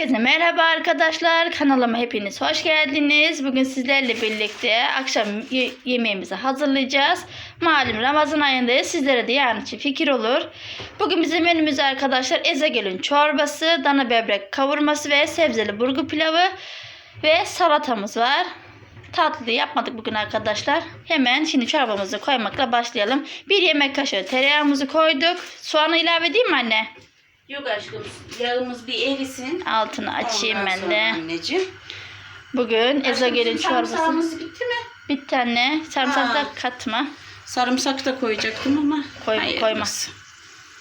Herkese merhaba arkadaşlar. Kanalıma hepiniz hoş geldiniz. Bugün sizlerle birlikte akşam ye- yemeğimizi hazırlayacağız. Malum Ramazan ayındayız. Sizlere de yarın için fikir olur. Bugün bizim menümüz arkadaşlar ezogelin çorbası, dana böbrek kavurması ve sebzeli burgu pilavı ve salatamız var. Tatlı yapmadık bugün arkadaşlar. Hemen şimdi çorbamızı koymakla başlayalım. Bir yemek kaşığı tereyağımızı koyduk. Soğanı ilave edeyim mi anne? Yok aşkım yağımız bir erisin. Altını açayım Ondan ben sonra de. Anneciğim. Bugün ezogelin çorbası. sarımsağımız bitti mi? Bir tane sarımsak da katma. Sarımsak da koyacaktım ama. Koyma, hayırlısı. koyma.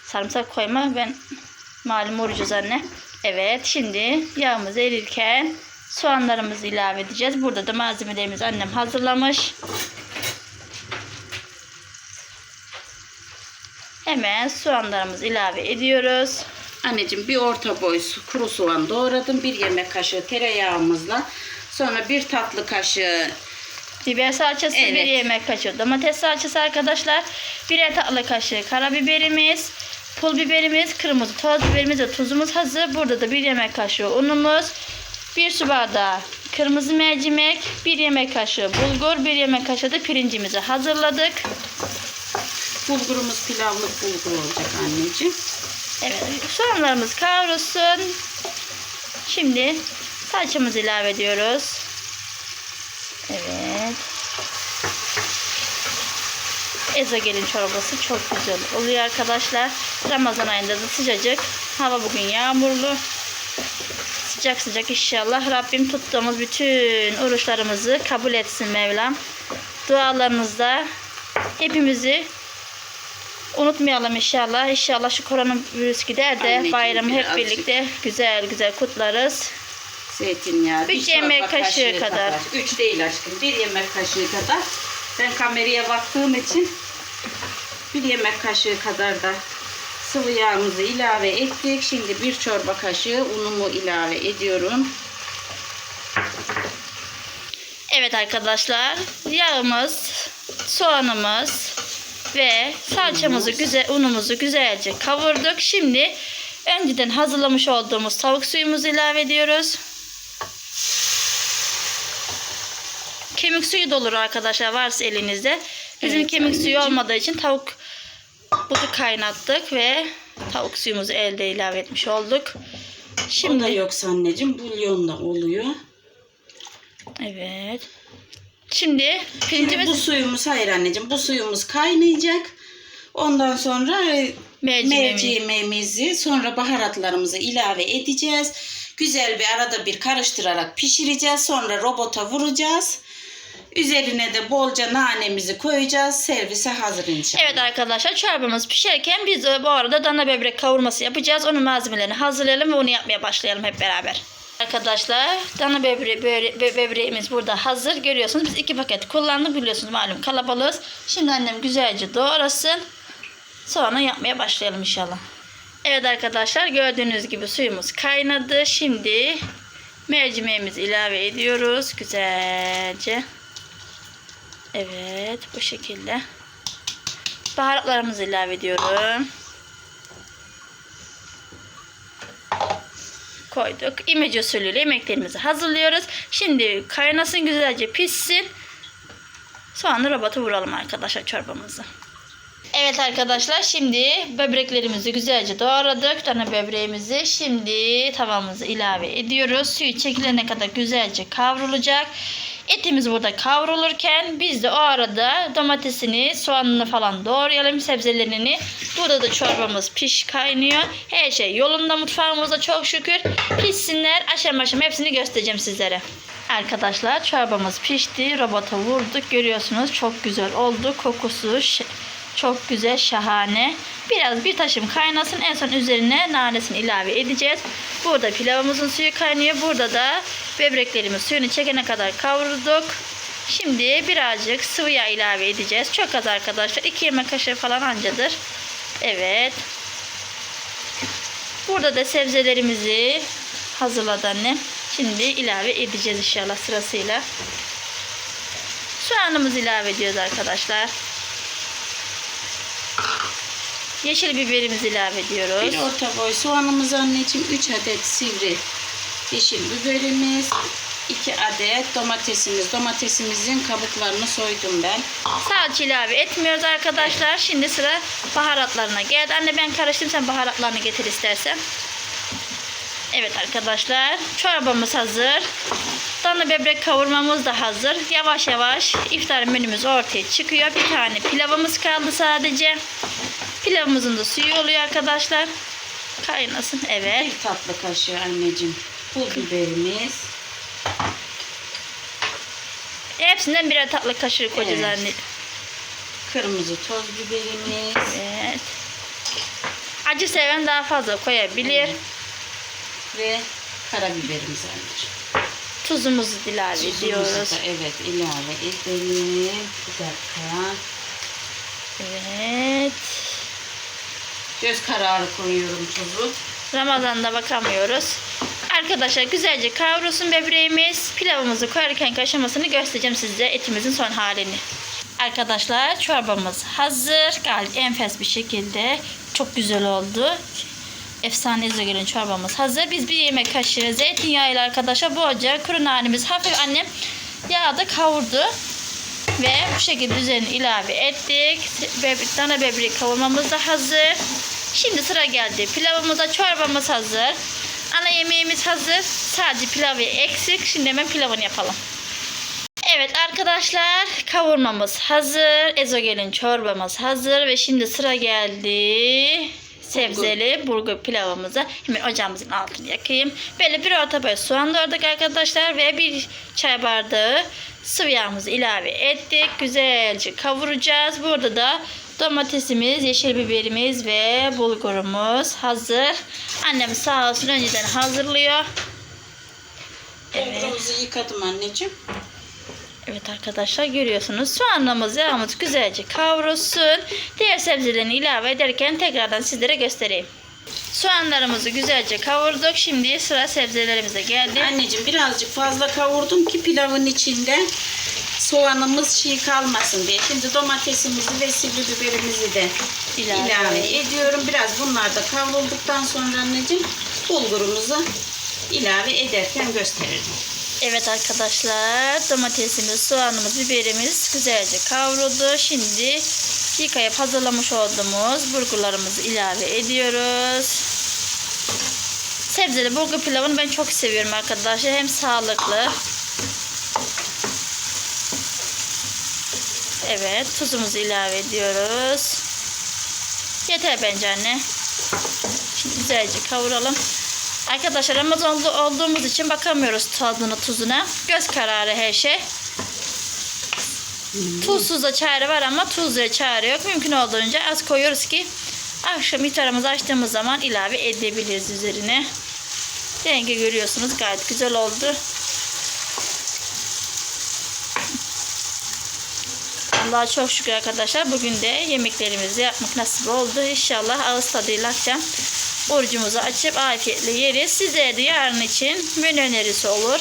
Sarımsak koyma. Ben malum orucuz anne. Evet şimdi yağımız erirken soğanlarımızı ilave edeceğiz. Burada da malzemelerimizi annem hazırlamış. Hemen soğanlarımızı ilave ediyoruz. Anneciğim bir orta boy kuru soğan doğradım. Bir yemek kaşığı tereyağımızla. Sonra bir tatlı kaşığı Biber salçası, bir Evet. yemek kaşığı domates salçası arkadaşlar. Birer tatlı kaşığı karabiberimiz, pul biberimiz, kırmızı toz biberimiz ve tuzumuz hazır. Burada da bir yemek kaşığı unumuz, bir su bardağı kırmızı mercimek, bir yemek kaşığı bulgur, bir yemek kaşığı da pirincimizi hazırladık. bulgurumuz pilavlık bulgur olacak anneciğim. Evet, soğanlarımız kavrulsun. Şimdi salçamızı ilave ediyoruz. Evet. Ezogelin çorbası çok güzel oluyor arkadaşlar. Ramazan ayında da sıcacık. Hava bugün yağmurlu. Sıcak sıcak inşallah Rabbim tuttuğumuz bütün oruçlarımızı kabul etsin Mevlam. Dualarınızda hepimizi unutmayalım inşallah. İnşallah şu koronavirüs gider de Anneciğim, bayramı hep birazcık. birlikte güzel güzel kutlarız. Zeytinyağı. Bir yemek kaşığı kadar. Üç değil aşkım. Bir yemek kaşığı kadar. Ben kameraya baktığım için bir yemek kaşığı kadar da sıvı yağımızı ilave ettik. Şimdi bir çorba kaşığı unumu ilave ediyorum. Evet arkadaşlar yağımız, soğanımız ve salçamızı güzel unumuzu güzelce kavurduk. Şimdi önceden hazırlamış olduğumuz tavuk suyumuzu ilave ediyoruz. Kemik suyu da olur arkadaşlar varsa elinizde. Bizim Evet, kemik suyu olmadığı için tavuk butu kaynattık ve tavuk suyumuzu elde ilave etmiş olduk. Şimdi Şimdi o da yoksa anneciğim bulyon da oluyor. evet. Şimdi Şimdi pirincimiz bu suyumuz hayır anneciğim bu suyumuz kaynayacak. Ondan sonra e, Mercimeğimiz. mercimeğimizi sonra baharatlarımızı ilave edeceğiz. Güzel bir arada bir karıştırarak pişireceğiz. Sonra robota vuracağız. Üzerine de bolca nanemizi koyacağız. Servise hazır inşallah. Evet arkadaşlar çorbamız pişerken biz de bu arada dana böbrek kavurması yapacağız. Onun malzemelerini hazırlayalım ve onu yapmaya başlayalım hep beraber. Arkadaşlar dana böbre, böbre- bö- böbreğimiz burada hazır. Görüyorsunuz biz iki paket kullandık biliyorsunuz malum kalabalığız. Şimdi annem güzelce doğrasın. Sonra yapmaya başlayalım inşallah. Evet arkadaşlar gördüğünüz gibi suyumuz kaynadı. Şimdi mercimeğimizi ilave ediyoruz güzelce. Evet bu şekilde. Baharatlarımızı ilave ediyorum. Koyduk. İmece usulüyle yemeklerimizi hazırlıyoruz. Şimdi kaynasın güzelce pişsin. Sonra robota vuralım arkadaşlar çorbamızı. Evet arkadaşlar şimdi böbreklerimizi güzelce doğradık. Dana böbreğimizi şimdi tavamıza ilave ediyoruz. Suyu çekilene kadar güzelce kavrulacak. Etimiz burada kavrulurken biz de o arada domatesini, soğanını falan doğrayalım, sebzelerini. Burada da çorbamız piş kaynıyor. Her şey yolunda mutfağımızda çok şükür. Pişsinler aşama aşama hepsini göstereceğim sizlere. Arkadaşlar çorbamız pişti. Robota vurduk. Görüyorsunuz çok güzel oldu. Kokusu çok güzel, şahane. Biraz bir taşım kaynasın. En son üzerine nanesini ilave edeceğiz. Burada pilavımızın suyu kaynıyor. Burada da böbreklerimiz suyunu çekene kadar kavurduk. Şimdi birazcık sıvı yağ ilave edeceğiz. Çok az arkadaşlar. 2 yemek kaşığı falan ancadır. Evet. Burada da sebzelerimizi hazırladı annem. Şimdi ilave edeceğiz inşallah sırasıyla. Soğanımızı ilave ediyoruz arkadaşlar. Yeşil biberimizi ilave ediyoruz. Bir orta boy soğanımız anneciğim 3 adet sivri yeşil biberimiz, 2 adet domatesimiz. Domatesimizin kabuklarını soydum ben. Salça ilave etmiyoruz arkadaşlar. Şimdi sıra baharatlarına geldi. Anne ben karıştım sen baharatlarını getir istersen. Evet arkadaşlar çorbamız hazır. Dana böbrek kavurmamız da hazır. Yavaş yavaş iftar menümüz ortaya çıkıyor. Bir tane pilavımız kaldı sadece. Pilavımızın da suyu oluyor arkadaşlar. Kaynasın. Evet. Bir tatlı kaşığı anneciğim. Pul biberimiz. Hepsinden birer tatlı kaşığı koyacağız Evet. anne. Kırmızı toz biberimiz. Evet. Acı seven daha fazla koyabilir. Evet. Ve karabiberimiz anneciğim. Tuzumuzu ilave Tuzumuzu ediyoruz. da evet ilave edelim. Bir dakika. Evet. Göz kararı koyuyorum tuzu. Ramazan'da bakamıyoruz. Arkadaşlar güzelce kavrulsun böbreğimiz. Pilavımızı koyarken aşamasını göstereceğim size etimizin son halini. Arkadaşlar çorbamız hazır. Gayet enfes bir şekilde. Çok güzel oldu. Efsane izogülün çorbamız hazır. Biz bir yemek kaşığı zeytinyağı ile arkadaşlar bolca kuru nanemiz hafif annem yağda kavurdu. Ve bu şekilde üzerine ilave ettik. Böbrek, dana böbrek kavurmamız da hazır. Şimdi sıra geldi. Pilavımıza çorbamız hazır. Ana yemeğimiz hazır. Sadece pilavı eksik. Şimdi hemen pilavını yapalım. Evet arkadaşlar kavurmamız hazır. Ezogelin çorbamız hazır. Ve şimdi sıra geldi. Sebzeli bulgur pilavımıza. Hemen ocağımızın altını yakayım. Böyle bir orta boy soğan doğradık arkadaşlar. Ve bir çay bardağı sıvı yağımızı ilave ettik. Güzelce kavuracağız. Burada da domatesimiz, yeşil biberimiz ve bulgurumuz hazır. Annem sağ olsun önceden hazırlıyor. Evet. Bulgurumuzu yıkadım anneciğim. Evet arkadaşlar görüyorsunuz soğanımız yağımız güzelce kavrulsun. Diğer sebzelerini ilave ederken tekrardan sizlere göstereyim. Soğanlarımızı güzelce kavurduk. Şimdi sıra sebzelerimize geldi. Anneciğim birazcık fazla kavurdum ki pilavın içinde soğanımız çiğ kalmasın diye. Şimdi domatesimizi ve sivri biberimizi de İlave. ilave, ediyorum. Biraz bunlar da kavrulduktan sonra anneciğim bulgurumuzu ilave ederken gösteririm. Evet arkadaşlar domatesimiz, soğanımız, biberimiz güzelce kavruldu. Şimdi yıkayıp hazırlamış olduğumuz bulgurlarımızı ilave ediyoruz. Sebzeli bulgur pilavını ben çok seviyorum arkadaşlar. Hem sağlıklı. Evet tuzumuzu ilave ediyoruz. Yeter bence anne. Şimdi güzelce kavuralım. Arkadaşlar Ramazan'da olduğumuz için bakamıyoruz tadına tuzuna. Göz kararı her şey. Tuzsuz da çare var ama tuzlu çare yok. Mümkün olduğunca az koyuyoruz ki akşam iftarımızı açtığımız zaman ilave edebiliriz üzerine. Rengi görüyorsunuz gayet güzel oldu. Allah'a çok şükür arkadaşlar. Bugün de yemeklerimizi yapmak nasip oldu. İnşallah ağız tadıyla akşam orucumuzu açıp afiyetle yeriz. Sizlere de yarın için menü önerisi olur.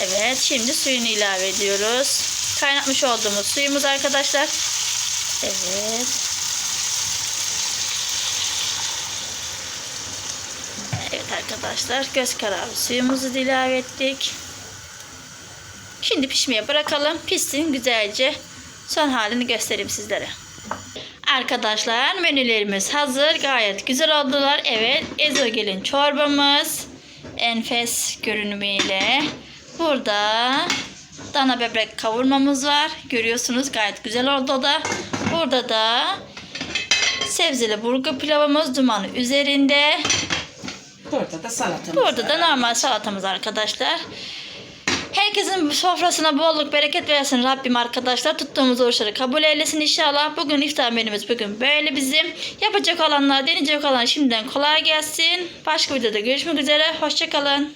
Evet şimdi suyunu ilave ediyoruz. Kaynatmış olduğumuz suyumuz arkadaşlar. Evet. Evet arkadaşlar göz kararı suyumuzu ilave ettik. Şimdi pişmeye bırakalım. Pişsin güzelce. Son halini göstereyim sizlere. Arkadaşlar menülerimiz hazır. Gayet güzel oldular. Evet ezogelin çorbamız. Enfes görünümüyle. Burada dana böbrek kavurmamız var. Görüyorsunuz gayet güzel oldu o da. Burada da sebzeli bulgur pilavımız dumanı üzerinde. Burada da salatamız Burada da normal salatamız arkadaşlar. Herkesin sofrasına bolluk bereket versin Rabbim arkadaşlar. Tuttuğumuz oruçları kabul eylesin inşallah. Bugün iftar menümüz bugün böyle bizim. Yapacak olanlar, deneyecek olan şimdiden kolay gelsin. Başka videoda görüşmek üzere. Hoşçakalın.